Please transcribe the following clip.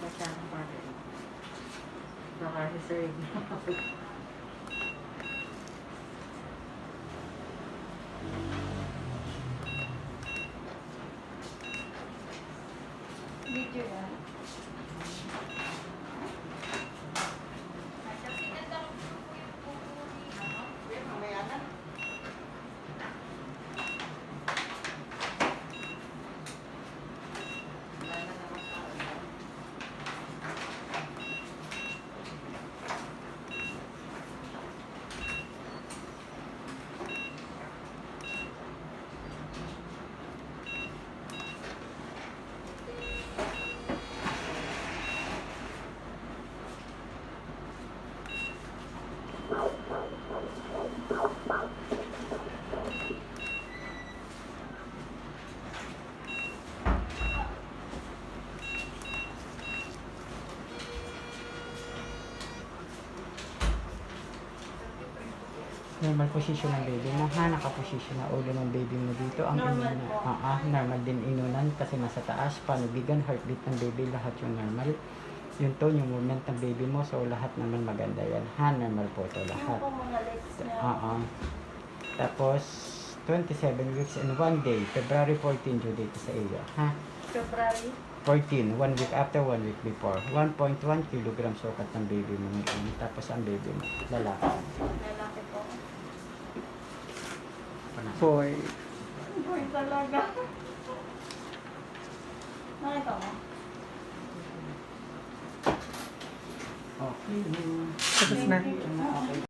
pa siya ng father. Baka si Sir Video yan. Normal position ng baby mo ha, nakaposition na ulo ng baby mo dito. Ang Normal inunan, po. ah, ah, normal din inunan kasi nasa taas, panubigan, heartbeat ng baby, lahat yung normal. Yung tone, yung movement ng baby mo, so lahat naman maganda yan. Ha, normal po to Yung lahat. po mga legs niya. Ah, ah. Tapos, 27 weeks and 1 day, February 14 due date sa iyo. Ha? February. 14, 1 week after, 1 week before. 1.1 kilogram sukat ng baby mo ngayon. Tapos ang baby mo, lalaki. Lalaki. Boy. Boy talaga. Nakita mo? Okay. Tapos na. Okay.